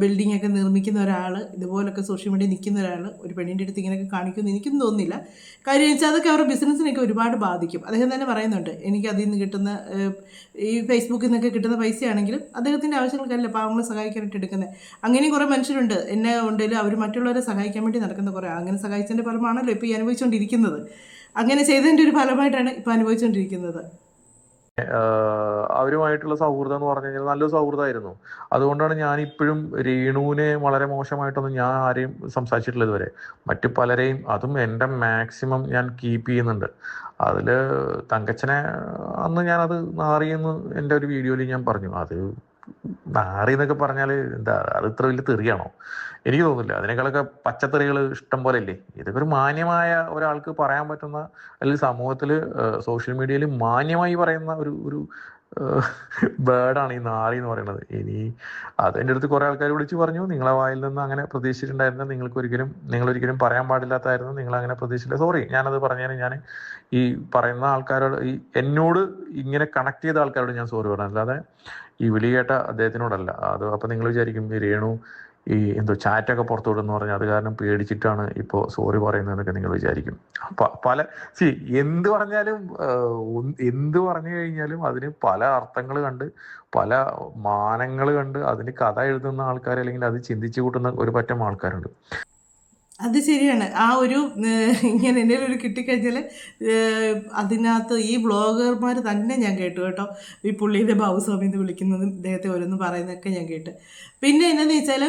ബിൽഡിംഗ് ഒക്കെ നിർമ്മിക്കുന്ന ഒരാൾ ഇതുപോലൊക്കെ സോഷ്യൽ മീഡിയ നിൽക്കുന്ന ഒരാൾ ഒരു പെണ്ണിന്റെ അടുത്ത് ഇങ്ങനെയൊക്കെ കാണിക്കുമെന്ന് എനിക്കും തോന്നുന്നില്ല. കാര്യം വെച്ചാൽ അതൊക്കെ അവരുടെ ബിസിനസ്സിനെയൊക്കെ ഒരുപാട് ബാധിക്കും. അദ്ദേഹം തന്നെ പറയുന്നുണ്ട് എനിക്ക് അതിൽ നിന്ന് കിട്ടുന്ന ഈ ഫേസ്ബുക്കിൽ നിന്നൊക്കെ കിട്ടുന്ന പൈസയാണെങ്കിലും അദ്ദേഹത്തിന്റെ ആവശ്യങ്ങൾക്കല്ല പാവങ്ങളെ സഹായിക്കാനായിട്ട് എടുക്കുന്നത്. അങ്ങനെയും കുറേ മനുഷ്യരുണ്ട്. എന്നെ ഉണ്ടെങ്കിലും അവർ മറ്റുള്ളവരെ സഹായിക്കാൻ വേണ്ടി നടക്കുന്ന കുറേ അങ്ങനെ സഹായിച്ചതിന്റെ ഫലമാണല്ലോ ഇപ്പോൾ ഈ അനുഭവിച്ചുകൊണ്ടിരിക്കുന്നത്. അങ്ങനെ ചെയ്തതിന്റെ ഒരു ഫലമായിട്ടാണ് ഇപ്പൊ അനുഭവിച്ചുകൊണ്ടിരിക്കുന്നത് അവരുമായിട്ടുള്ള സൗഹൃദം എന്ന് പറഞ്ഞു കഴിഞ്ഞാൽ നല്ലൊരു സൗഹൃദമായിരുന്നു. അതുകൊണ്ടാണ് ഞാൻ ഇപ്പോഴും രേണുവിനെ വളരെ മോശമായിട്ടൊന്നും ഞാൻ ആരെയും സംസാരിച്ചിട്ടില്ല ഇതുവരെ. മറ്റു പലരെയും അതും എന്റെ മാക്സിമം ഞാൻ കീപ്പ് ചെയ്യുന്നുണ്ട്. അതിൽ തങ്കച്ചനെ അന്ന് ഞാനത് നാറിയെന്ന് എന്റെ ഒരു വീഡിയോയിൽ ഞാൻ പറഞ്ഞു. അത് നാറി എന്നൊക്കെ പറഞ്ഞാൽ എന്താ അത് ഇത്ര വലിയ തെറിയാണോ? എനിക്ക് തോന്നുന്നില്ല. അതിനേക്കാളൊക്കെ പച്ചത്തെറികൾ ഇഷ്ടം പോലെ അല്ലേ ഇതൊക്കെ ഒരു മാന്യമായ ഒരാൾക്ക് പറയാൻ പറ്റുന്ന അല്ലെങ്കിൽ സമൂഹത്തിൽ സോഷ്യൽ മീഡിയയിൽ മാന്യമായി പറയുന്ന ഒരു ഒരു ബേർഡാണ് ഈ നാറി എന്ന് പറയുന്നത്. ഇനി അതെന്റെ അടുത്ത് കുറേ ആൾക്കാർ വിളിച്ച് പറഞ്ഞു നിങ്ങളെ വായിൽ നിന്ന് അങ്ങനെ പ്രതീക്ഷിച്ചിട്ടുണ്ടായിരുന്നു നിങ്ങൾക്ക് ഒരിക്കലും നിങ്ങൾ ഒരിക്കലും പറയാൻ പാടില്ലാത്തായിരുന്നു. നിങ്ങൾ അങ്ങനെ പ്രതീക്ഷിച്ചില്ല. സോറി ഞാനത് പറഞ്ഞാൽ ഞാൻ ഈ പറയുന്ന ആൾക്കാരോട് ഈ എന്നോട് ഇങ്ങനെ കണക്ട് ചെയ്ത ആൾക്കാരോട് ഞാൻ സോറി പറഞ്ഞു അല്ലാതെ ഈ വിളി കേട്ട അദ്ദേഹത്തിനോടല്ല. അത് അപ്പം നിങ്ങൾ വിചാരിക്കും ഈ രേണു ഈ എന്തോ ചാറ്റൊക്കെ പുറത്തു വിടുന്നു പറഞ്ഞാൽ അത് കാരണം പേടിച്ചിട്ടാണ് ഇപ്പോൾ സോറി പറയുന്നതെന്നൊക്കെ നിങ്ങൾ വിചാരിക്കും. പല സി എന്ത് പറഞ്ഞാലും എന്ത് പറഞ്ഞു കഴിഞ്ഞാലും അതിന് പല അർത്ഥങ്ങൾ കണ്ട് പല മാനങ്ങൾ കണ്ട് അതിന് കഥ എഴുതുന്ന ആൾക്കാർ അല്ലെങ്കിൽ അത് ചിന്തിച്ചു കൂട്ടുന്ന ഒരു പറ്റം ആൾക്കാരുണ്ട്. അത് ശരിയാണ്. ആ ഒരു ഇങ്ങനെ എന്തെങ്കിലും ഒരു കിട്ടിക്കഴിഞ്ഞാൽ അതിനകത്ത് ഈ ബ്ലോഗർമാർ തന്നെ ഞാൻ കേട്ടു കേട്ടോ. ഈ പുള്ളീന്റെ ബാബുസ്വാമി എന്ന് വിളിക്കുന്നതും ഇദ്ദേഹത്തെ ഓരോന്ന് പറയുന്നതൊക്കെ ഞാൻ കേട്ട്. പിന്നെ എന്നാന്ന് വെച്ചാൽ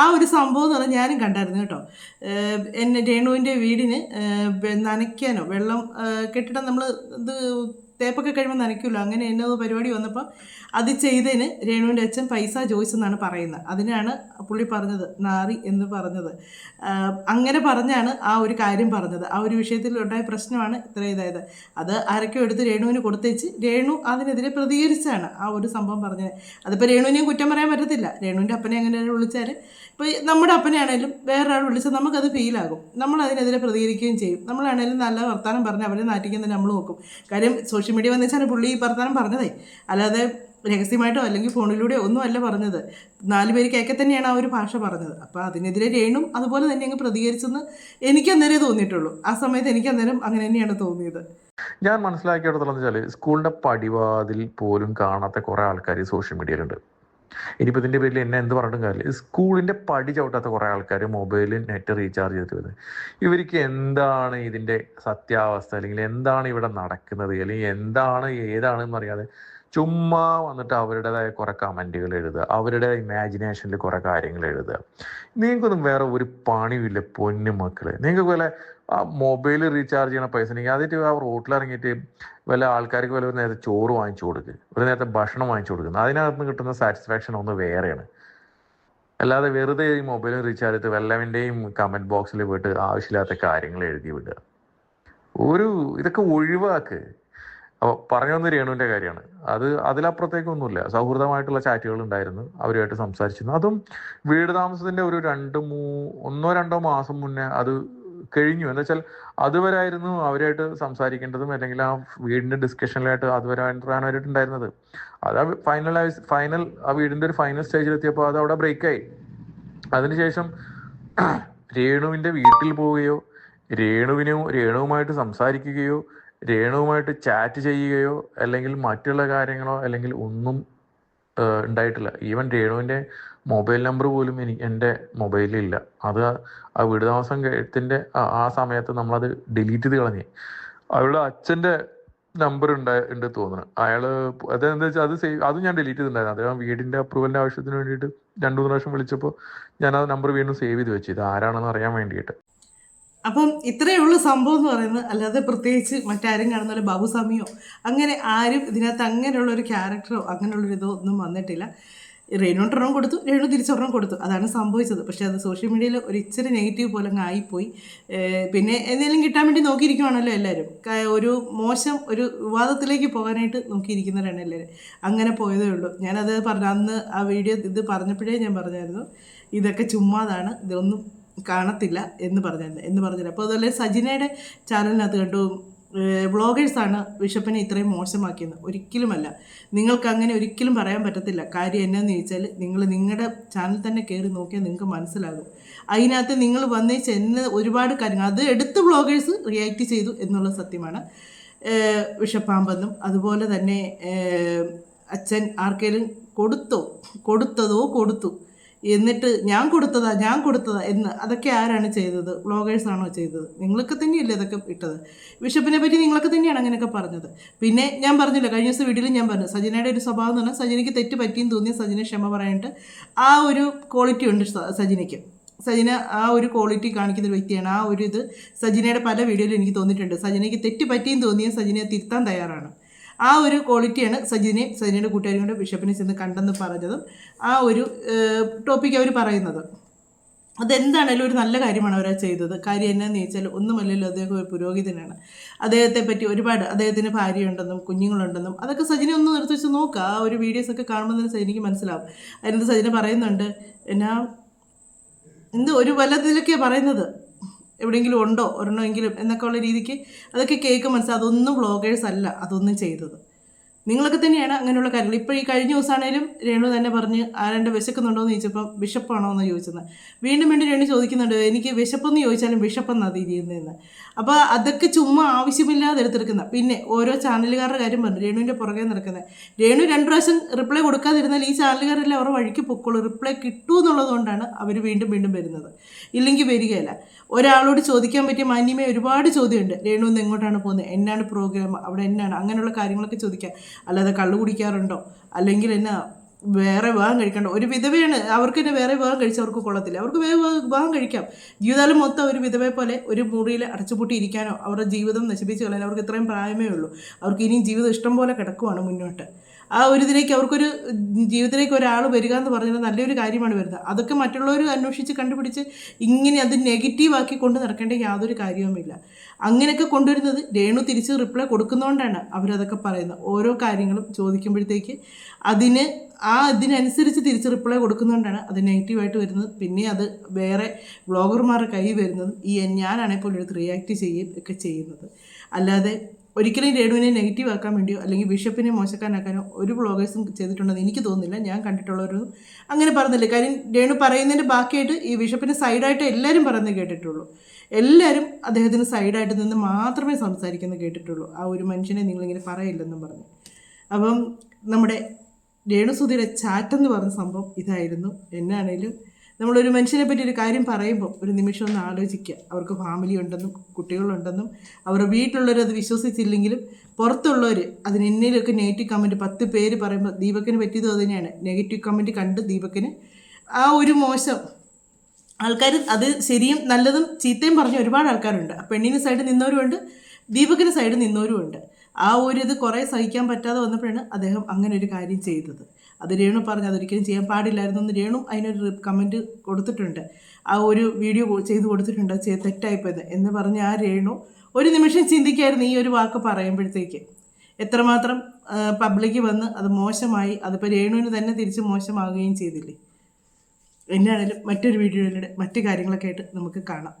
ആ ഒരു സംഭവം എന്ന് പറഞ്ഞാൽ ഞാനും കണ്ടായിരുന്നു കേട്ടോ. എന്നെ രേണുവിന്റെ വീടിന് നനയ്ക്കാനോ വെള്ളം കെട്ടിടം നമ്മൾ ഇത് തേപ്പൊക്കെ കഴിയുമ്പോൾ നനയ്ക്കുമല്ലോ അങ്ങനെ എന്നത് പരിപാടി വന്നപ്പോൾ അത് ചെയ്തതിന് രേണുവിന്റെ അച്ഛൻ പൈസ ചോദിച്ചെന്നാണ് പറയുന്നത്. അതിനാണ് പുള്ളി പറഞ്ഞത് നാറി എന്ന് പറഞ്ഞത്. അങ്ങനെ പറഞ്ഞാണ് ആ ഒരു കാര്യം പറഞ്ഞത്. ആ ഒരു വിഷയത്തിൽ ഉണ്ടായ പ്രശ്നമാണ് ഇത്ര ഇതായത്. അത് ആരൊക്കെ എടുത്ത് രേണുവിന് കൊടുത്തേച്ച് രേണു അതിനെതിരെ പ്രതികരിച്ചാണ് ആ ഒരു സംഭവം പറഞ്ഞത്. അതിപ്പോൾ രേണുവിനെയും കുറ്റം പറയാൻ പറ്റത്തില്ല. രേണുവിന്റെ അപ്പനെ അങ്ങനെ വിളിച്ചാൽ ഇപ്പോൾ നമ്മുടെ അപ്പനെയാണേലും വേറൊരാൾ വിളിച്ചാൽ നമുക്കത് ഫീലാകും. നമ്മൾ അതിനെതിരെ പ്രതികരിക്കുകയും ചെയ്യും. നമ്മളാണേലും നല്ല വർത്തമാനം പറഞ്ഞ് അവരെ നാട്ടിക്കുന്നതിന് നമ്മൾ നോക്കും. കാര്യം സോഷ്യൽ മീഡിയ വന്നു വെച്ചാൽ പുള്ളി ഈ വർത്തമാനം പറഞ്ഞതേ. അല്ലാതെ രഹസ്യമായിട്ടോ അല്ലെങ്കിൽ ഫോണിലൂടെയോ ഒന്നും അല്ല പറഞ്ഞത്. നാല് പേര് കേൾക്കെ തന്നെയാണ് ആ ഒരു ഭാഷ പറഞ്ഞത്. അപ്പോൾ അതിനെതിരെ രേണും അതുപോലെ തന്നെ അങ്ങ് പ്രതികരിച്ചെന്ന് എനിക്ക് അന്നേരേ തോന്നിയിട്ടുള്ളൂ. ആ സമയത്ത് എനിക്ക് അന്നേരം അങ്ങനെ തന്നെയാണ് തോന്നിയത്. ഞാൻ മനസ്സിലാക്കിയിടത്തോളം വെച്ചാൽ സ്കൂളിന്റെ പടിവാതിൽ പോലും കാണാത്ത കുറേ ആൾക്കാർ സോഷ്യൽ മീഡിയയിലുണ്ട്. ഇനിയിപ്പോൾ ഇതിന്റെ പേരിൽ എന്നെ എന്ത് പറഞ്ഞിട്ടും കാര്യമില്ല. സ്കൂളിന്റെ പടി ചവിട്ടാത്ത കുറേ ആൾക്കാർ മൊബൈലിൽ നെറ്റ് റീചാർജ് ചെയ്തിട്ട് വരുന്നത്. ഇവർക്ക് എന്താണ് ഇതിന്റെ സത്യാവസ്ഥ? അല്ലെങ്കിൽ എന്താണ് ഇവിടെ നടക്കുന്നത്? അല്ലെങ്കിൽ എന്താണ് ഏതാണെന്ന് അറിയാതെ ചുമ്മാ വന്നിട്ട് അവരുടേതായ കുറെ കമന്റുകൾ എഴുതുക. അവരുടെ ഇമാജിനേഷനിൽ കുറെ കാര്യങ്ങൾ എഴുതുക. നിങ്ങൾക്കൊന്നും വേറെ ഒരു പണിയുമില്ല പൊന്നു മക്കൾ നിങ്ങൾക്ക് പോലെ ആ മൊബൈൽ റീചാർജ് ചെയ്യണ പൈസ ഉണ്ടെങ്കിൽ അതിട്ട് ആ റോട്ടിൽ ഇറങ്ങിയിട്ട് വല്ല ആൾക്കാർക്ക് വല്ല ഒരു നേരത്തെ ചോറ് വാങ്ങിച്ചു കൊടുക്കുക ഒരു നേരത്തെ ഭക്ഷണം വാങ്ങിച്ചു കൊടുക്കുന്നത് അതിനകത്ത് നിന്ന് കിട്ടുന്ന സാറ്റിസ്ഫാക്ഷൻ ഒന്ന് വേറെയാണ്. അല്ലാതെ വെറുതെ ഈ മൊബൈലും റീചാർജ് ചെയ്ത് വല്ലവന്റെയും കമന്റ് ബോക്സിൽ പോയിട്ട് ആവശ്യമില്ലാത്ത കാര്യങ്ങൾ എഴുതി വിടുക. ഒരു ഇതൊക്കെ ഒഴിവാക്ക്. അപ്പോൾ പറഞ്ഞു വന്ന രേണുവിന്റെ കാര്യമാണ്. അത് അതിലപ്പുറത്തേക്കൊന്നുമില്ല. സൗഹൃദമായിട്ടുള്ള ചാറ്റുകൾ ഉണ്ടായിരുന്നു. അവരുമായിട്ട് സംസാരിച്ചിരുന്നു. അതും വീട് താമസത്തിന്റെ ഒരു രണ്ട് മൂ ഒന്നോ രണ്ടോ മാസം മുന്നേ അത് കഴിഞ്ഞു. എന്ന് വെച്ചാൽ അതുവരെ ആയിരുന്നു അവരായിട്ട് സംസാരിക്കേണ്ടതും അല്ലെങ്കിൽ ആ വീടിന്റെ ഡിസ്കഷനിലായിട്ട് അതുവരെ ഉണ്ടായിരുന്നത് അത് ഫൈനൽ ഫൈനൽ ആ വീടിന്റെ ഒരു ഫൈനൽ സ്റ്റേജിൽ എത്തിയപ്പോൾ അത് അവിടെ ബ്രേക്കായി അതിനുശേഷം രേണുവിന്റെ വീട്ടിൽ പോവുകയോ രേണുവിനോ രേണുവുമായിട്ട് സംസാരിക്കുകയോ രേണുവുമായിട്ട് ചാറ്റ് ചെയ്യുകയോ അല്ലെങ്കിൽ മറ്റുള്ള കാര്യങ്ങളോ അല്ലെങ്കിൽ ഒന്നും ഉണ്ടായിട്ടില്ല. ഈവൻ രേണുവിന്റെ മൊബൈൽ നമ്പർ പോലും എനിക്ക് എന്റെ മൊബൈലില്ല അത് ആ വീട് താമസം കഴുത്തിന്റെ ആ സമയത്ത് നമ്മളത് ഡിലീറ്റ് ചെയ്ത് കളഞ്ഞു. അവളുടെ അച്ഛന്റെ നമ്പർ ഉണ്ടായി ഉണ്ട് തോന്നുന്നു അയാൾ അതെന്താ വെച്ചാൽ അത് സേവ് അത് ഞാൻ ഡിലീറ്റ് ചെയ്തിട്ടുണ്ടായിരുന്നു അദ്ദേഹം വീടിന്റെ അപ്രൂവലിന്റെ ആവശ്യത്തിന് വേണ്ടിയിട്ട് രണ്ടു മൂന്ന് പ്രാവശ്യം വിളിച്ചപ്പോൾ ഞാൻ ആ നമ്പർ വീണ്ടും സേവ് ചെയ്ത് വെച്ചു. ഇത് ആരാണെന്ന് അറിയാൻ വേണ്ടിയിട്ട്. അപ്പം ഇത്രയേ ഉള്ളൂ സംഭവം എന്ന് പറയുന്നത്. അല്ലാതെ പ്രത്യേകിച്ച് മറ്റാരും കാണുന്ന പോലെ ബാബുസ്വാമിയോ അങ്ങനെ ആരും ഇതിനകത്ത് അങ്ങനെയുള്ള ഒരു ക്യാരക്ടറോ അങ്ങനെയുള്ളൊരു ഇതോ ഒന്നും വന്നിട്ടില്ല. രേണുട്ടൊരെണ്ണം കൊടുത്തു രേണു തിരിച്ചൊരെണ്ണം കൊടുത്തു. അതാണ് സംഭവിച്ചത്. പക്ഷേ അത് സോഷ്യൽ മീഡിയയിൽ ഒരു ഇച്ചിരി നെഗറ്റീവ് പോലെ അങ്ങ് ആയിപ്പോയി പിന്നെ എന്തെങ്കിലും കിട്ടാൻ വേണ്ടി നോക്കിയിരിക്കുവാണല്ലോ എല്ലാവരും. ഒരു മോശം ഒരു വിവാദത്തിലേക്ക് പോകാനായിട്ട് നോക്കിയിരിക്കുന്നവരാണ് എല്ലാവരും. അങ്ങനെ പോയതേ ഉള്ളൂ. ഞാനത് പറഞ്ഞു അന്ന് ആ വീഡിയോ ഇത് പറഞ്ഞപ്പോഴേ ഞാൻ പറഞ്ഞായിരുന്നു ഇതൊക്കെ ചുമ്മാതാണ് ഇതൊന്നും കാണത്തില്ല എന്ന് പറഞ്ഞിരുന്നു എന്ന് പറഞ്ഞില്ല. അപ്പോൾ അതുപോലെ സജിനയുടെ ചാനലിനകത്ത് കണ്ടു വ്ളോഗേഴ്സാണ് ബിഷപ്പിനെ ഇത്രയും മോശമാക്കിയത് ഒരിക്കലുമല്ല. നിങ്ങൾക്ക് അങ്ങനെ ഒരിക്കലും പറയാൻ പറ്റത്തില്ല. കാര്യം എന്നാന്ന് ചോദിച്ചാൽ നിങ്ങൾ നിങ്ങളുടെ ചാനൽ തന്നെ കയറി നോക്കിയാൽ നിങ്ങൾക്ക് മനസ്സിലാകും. അതിനകത്ത് നിങ്ങൾ വന്നേച്ച് ചെന്ന് ഒരുപാട് കാര്യങ്ങൾ. അത് എടുത്ത് വ്ളോഗേഴ്സ് റിയാക്ട് ചെയ്തു എന്നുള്ള സത്യമാണ്. വിഷപ്പാമ്പെന്നും അതുപോലെ തന്നെ അച്ഛൻ ആർക്കെങ്കിലും കൊടുത്തോ? കൊടുത്തതോ കൊടുത്തു? എന്നിട്ട് ഞാൻ കൊടുത്തതാ ഞാൻ കൊടുത്തതാ എന്ന് അതൊക്കെ ആരാണ് ചെയ്തത്? വ്ളോഗേഴ്സാണോ ചെയ്തത്? നിങ്ങൾക്ക് തന്നെയല്ലേ ഇതൊക്കെ ഇട്ടത്? ബിഷപ്പിനെ പറ്റി നിങ്ങളൊക്കെ തന്നെയാണ് അങ്ങനെയൊക്കെ പറഞ്ഞത്. പിന്നെ ഞാൻ പറഞ്ഞില്ല കഴിഞ്ഞ ദിവസം വീട്ടിൽ ഞാൻ പറഞ്ഞു സജിനയുടെ ഒരു സ്വഭാവം എന്ന് പറഞ്ഞാൽ സജിനയ്ക്ക് തെറ്റ് പറ്റിയെന്ന് തോന്നി സജിനെ ക്ഷമ പറയാനായിട്ട് ആ ഒരു ക്വാളിറ്റി ഉണ്ട് സജിനയ്ക്ക്. സജിന ആ ഒരു ക്വാളിറ്റി കാണിക്കുന്ന ഒരു വ്യക്തിയാണ്. ആ ഒരു ഇത് സജിനയുടെ പല വീഡിയോയിലും എനിക്ക് തോന്നിയിട്ടുണ്ട്. സജിനയ്ക്ക് തെറ്റ് പറ്റിയെന്ന് തോന്നിയ സജിനെ തിരുത്താൻ തയ്യാറാണ്. ആ ഒരു ക്വാളിറ്റിയാണ് സജിനെയും സജിനയുടെ കൂട്ടുകാരും കൊണ്ട് ബിഷപ്പിനെ ചെന്ന് കണ്ടെന്ന് പറഞ്ഞതും ആ ഒരു ടോപ്പിക്ക് അവർ പറയുന്നത്. അതെന്താണേലും ഒരു നല്ല കാര്യമാണ് അവരാ ചെയ്തത്. കാര്യം എന്നാന്ന് ചോദിച്ചാൽ ഒന്നുമല്ലല്ലോ അദ്ദേഹം ഒരു പുരോഹിതനാണ്. അദ്ദേഹത്തെ പറ്റി ഒരുപാട് അദ്ദേഹത്തിന് ഭാര്യയുണ്ടെന്നും കുഞ്ഞുങ്ങളുണ്ടെന്നും അതൊക്കെ സജിനെ ഒന്ന് നിർത്തി വെച്ച് നോക്കുക ആ ഒരു വീഡിയോസ് ഒക്കെ കാണുമ്പോൾ തന്നെ സജിനിക്ക് മനസ്സിലാവും. അതിനകത്ത് സജിന പറയുന്നുണ്ട് എന്നാ എന്ത് ഒരു വല്ലതിലൊക്കെയാണ് പറയുന്നത്? എവിടെയെങ്കിലും ഉണ്ടോ ഒരെണ്ണമെങ്കിലും എന്നൊക്കെ ഉള്ള രീതിക്ക് അതൊക്കെ കേൾക്കും മനസ്സിലാവും. അതൊന്നും വ്ളോഗേഴ്സ് അല്ല അതൊന്നും ചെയ്തത്. നിങ്ങളൊക്കെ തന്നെയാണ് അങ്ങനെയുള്ള കാര്യങ്ങൾ. ഇപ്പോൾ ഈ കഴിഞ്ഞ ദിവസമാണേലും രേണു തന്നെ പറഞ്ഞ് ആരാണ്ട് വിശക്കുന്നുണ്ടോ എന്ന് ചോദിച്ചപ്പോൾ വിശപ്പാണോ എന്ന് ചോദിച്ചത് വീണ്ടും വീണ്ടും രേണു ചോദിക്കുന്നുണ്ട് എനിക്ക് വിശപ്പെന്ന് ചോദിച്ചാലും വിശപ്പെന്നാണ് തിരിയുന്നതെന്ന് അപ്പോൾ അതൊക്കെ ചുമ്മാ ആവശ്യമില്ലാതെ എടുത്തെടുക്കുന്ന പിന്നെ ഓരോ ചാനലുകാരുടെ കാര്യം പറഞ്ഞു രേണുവിന്റെ പുറകെ നടക്കുന്നത് രേണു രണ്ട് പ്രാവശ്യം റിപ്ലൈ കൊടുക്കാതിരുന്നാൽ ഈ ചാനലുകാരെല്ലാം അവരുടെ വഴിക്ക് പൊക്കോളൂ. റിപ്ലൈ കിട്ടൂ എന്നുള്ളതുകൊണ്ടാണ് അവർ വീണ്ടും വീണ്ടും വരുന്നത്. ഇല്ലെങ്കിൽ വരികയില്ല. ഒരാളോട് ചോദിക്കാൻ പറ്റിയ മാന്യമേ ഒരുപാട് ചോദ്യമുണ്ട്. രേണു ഇന്ന് എങ്ങോട്ടാണ് പോകുന്നത് എന്നാണ് പ്രോഗ്രാം അവിടെ എന്നാണ്? അങ്ങനെയുള്ള കാര്യങ്ങളൊക്കെ ചോദിക്കാം. അല്ലാതെ കള്ളു കുടിക്കാറുണ്ടോ? അല്ലെങ്കിൽ എന്നാ വേറെ വിവാഹം കഴിക്കണ്ടോ? ഒരു വിധവയാണ് അവർക്ക് തന്നെ വേറെ വിവാഹം കഴിച്ചവർക്ക് കൊള്ളത്തില്ല. അവർക്ക് വേറെ വിവാഹം കഴിക്കാം. ജീവിതകാലം മൊത്തം ഒരു വിധവയെ പോലെ ഒരു മുറിയിൽ അടച്ചുപൂട്ടി ഇരിക്കാനോ അവരുടെ ജീവിതം നശിപ്പിച്ച് കളയാൻ അവർക്ക് ഇത്രയും പ്രായമേ ഉള്ളൂ. അവർക്ക് ഇനിയും ജീവിതം ഇഷ്ടം പോലെ കിടക്കുവാണ് മുന്നോട്ട്. ആ ഒരു ഇതിലേക്ക് അവർക്കൊരു ജീവിതത്തിലേക്ക് ഒരാൾ വരിക എന്ന് പറഞ്ഞാൽ നല്ലൊരു കാര്യമാണ് വരുന്നത്. അതൊക്കെ മറ്റുള്ളവർ അന്വേഷിച്ച് കണ്ടുപിടിച്ച് ഇങ്ങനെ അത് നെഗറ്റീവാക്കി കൊണ്ട് നടക്കേണ്ട യാതൊരു കാര്യവുമില്ല. അങ്ങനെയൊക്കെ കൊണ്ടുവരുന്നത് രേണു തിരിച്ച് റിപ്ലൈ കൊടുക്കുന്നതുകൊണ്ടാണ് അവരതൊക്കെ പറയുന്നത്. ഓരോ കാര്യങ്ങളും ചോദിക്കുമ്പോഴത്തേക്ക് അതിന് ആ ഇതിനനുസരിച്ച് തിരിച്ച് റിപ്ലൈ കൊടുക്കുന്നതുകൊണ്ടാണ് അത് നെഗറ്റീവായിട്ട് വരുന്നത്. പിന്നെ അത് വേറെ ബ്ലോഗർമാരുടെ കൈ വരുന്നതും ഈ ഞാനാണെങ്കിൽ പോലും എടുത്ത് റിയാക്ട് ചെയ്യുകയും ഒക്കെ ചെയ്യുന്നത്. അല്ലാതെ ഒരിക്കലും രേണുവിനെ നെഗറ്റീവ് ആക്കാൻ വേണ്ടിയോ അല്ലെങ്കിൽ ബിഷപ്പിനെ മോശക്കാനാക്കാനോ ഒരു ബ്ലോഗേഴ്സും ചെയ്തിട്ടുണ്ടെന്ന് എനിക്ക് തോന്നുന്നില്ല. ഞാൻ കണ്ടിട്ടുള്ളവരും അങ്ങനെ പറഞ്ഞില്ല. കാര്യം രേണു പറയുന്നതിന്റെ ബാക്കിയായിട്ട് ഈ ബിഷപ്പിന് സൈഡായിട്ട് എല്ലാവരും പറയുന്നത് കേട്ടിട്ടുള്ളൂ. എല്ലാവരും അദ്ദേഹത്തിന് സൈഡായിട്ട് നിന്ന് മാത്രമേ സംസാരിക്കുന്നത് കേട്ടിട്ടുള്ളൂ. ആ ഒരു മനുഷ്യനെ നിങ്ങളിങ്ങനെ പറയില്ലെന്നും പറഞ്ഞു. അപ്പം നമ്മുടെ രേണുസുധിയുടെ ചാറ്റ് എന്ന് പറഞ്ഞ സംഭവം ഇതായിരുന്നു. എന്നാണേലും നമ്മളൊരു മനുഷ്യനെ പറ്റി ഒരു കാര്യം പറയുമ്പോൾ ഒരു നിമിഷം ഒന്ന് ആലോചിക്കുക. അവർക്ക് ഫാമിലി ഉണ്ടെന്നും കുട്ടികളുണ്ടെന്നും അവരുടെ വീട്ടിലുള്ളവർ അത് വിശ്വസിച്ചില്ലെങ്കിലും പുറത്തുള്ളവർ അതിന് എന്നിലൊക്കെ നെഗറ്റീവ് കമന്റ് പത്ത് പേര് പറയുമ്പോൾ ദീപക്കിന് പറ്റിയത് തന്നെയാണ്. നെഗറ്റീവ് കമന്റ് കണ്ട് ദീപക്കിന് ആ ഒരു മോശം ആൾക്കാർ അത് ശരിയും നല്ലതും ചീത്തയും പറഞ്ഞ ഒരുപാട് ആൾക്കാരുണ്ട്. പെണ്ണിന് സൈഡ് നിന്നവരുമുണ്ട് ദീപകിന് സൈഡ് നിന്നവരുമുണ്ട് ആ ഒരു ഇത് കുറേ സഹിക്കാൻ പറ്റാതെ വന്നപ്പോഴാണ് അദ്ദേഹം അങ്ങനെ ഒരു കാര്യം ചെയ്തത്. അത് രേണു പറഞ്ഞു അതൊരിക്കലും ചെയ്യാൻ പാടില്ലായിരുന്നു എന്ന് രേണു അതിനൊരു കമന്റ് കൊടുത്തിട്ടുണ്ട്. ആ ഒരു വീഡിയോ ചെയ്ത് കൊടുത്തിട്ടുണ്ട്. തെറ്റായിപ്പോയത്. എന്ന് പറഞ്ഞ് ആ രേണു ഒരു നിമിഷം ചിന്തിക്കായിരുന്നു ഈ ഒരു വാക്ക് പറയുമ്പോഴത്തേക്ക്. എത്രമാത്രം പബ്ലിക് വന്ന് അത് മോശമായി അതിപ്പോൾ രേണുവിന് തന്നെ തിരിച്ച് മോശമാകുകയും ചെയ്തില്ലേ? എന്നാണേലും മറ്റൊരു വീഡിയോയിലൂടെ മറ്റു കാര്യങ്ങളൊക്കെ ആയിട്ട് നമുക്ക് കാണാം.